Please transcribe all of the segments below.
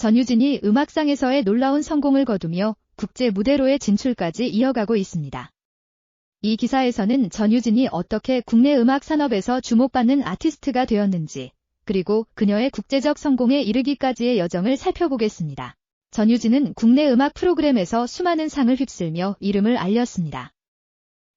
전유진이 음악상에서의 놀라운 성공을 거두며 국제 무대로의 진출까지 이어가고 있습니다. 이 기사에서는 전유진이 어떻게 국내 음악 산업에서 주목받는 아티스트가 되었는지, 그리고 그녀의 국제적 성공에 이르기까지의 여정을 살펴보겠습니다. 전유진은 국내 음악 프로그램에서 수많은 상을 휩쓸며 이름을 알렸습니다.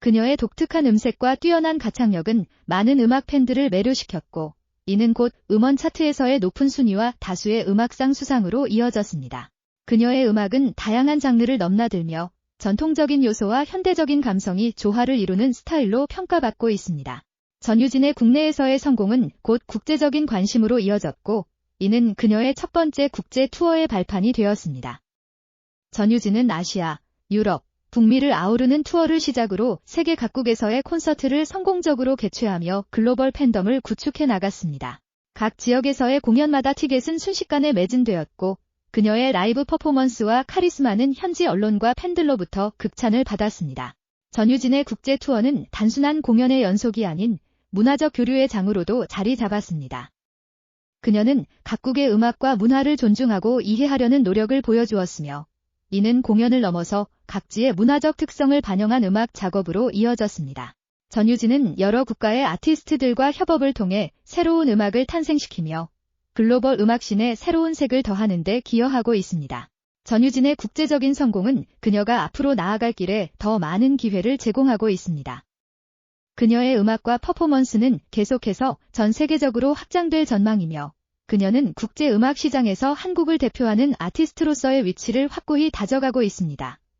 그녀의 독특한 음색과 뛰어난 가창력은 많은 음악 팬들을 매료시켰고, 이는 곧 음원 차트에서의 높은 순위와 다수의 음악상 수상으로 이어졌습니다. 그녀의 음악은 다양한 장르를 넘나들며 전통적인 요소와 현대적인 감성이 조화를 이루는 스타일로 평가받고 있습니다. 전유진의 국내에서의 성공은 곧 국제적인 관심으로 이어졌고, 이는 그녀의 첫 번째 국제 투어의 발판이 되었습니다. 전유진은 아시아, 유럽, 북미를 아우르는 투어를 시작으로 세계 각국에서의 콘서트를 성공적으로 개최하며 글로벌 팬덤을 구축해 나갔습니다. 각 지역에서의 공연마다 티켓은 순식간에 매진되었고 그녀의 라이브 퍼포먼스와 카리스마는 현지 언론과 팬들로부터 극찬을 받았습니다. 전유진의 국제 투어는 단순한 공연의 연속이 아닌 문화적 교류의 장으로도 자리 잡았습니다. 그녀는 각국의 음악과 문화를 존중하고 이해하려는 노력을 보여주었으며 이는 공연을 넘어서 각지의 문화적 특성을 반영한 음악 작업으로 이어졌습니다. 전유진은 여러 국가의 아티스트들과 협업을 통해 새로운 음악을 탄생시키며 글로벌 음악신에 새로운 색을 더하는 데 기여하고 있습니다. 전유진의 국제적인 성공은 그녀가 앞으로 나아갈 길에 더 많은 기회를 제공하고 있습니다. 그녀의 음악과 퍼포먼스는 계속해서 전 세계적으로 확장될 전망이며 그녀는 국제 음악 시장에서 한국을 대표하는 아티스트로서의 위치를 확고히 다져가고 있습니다.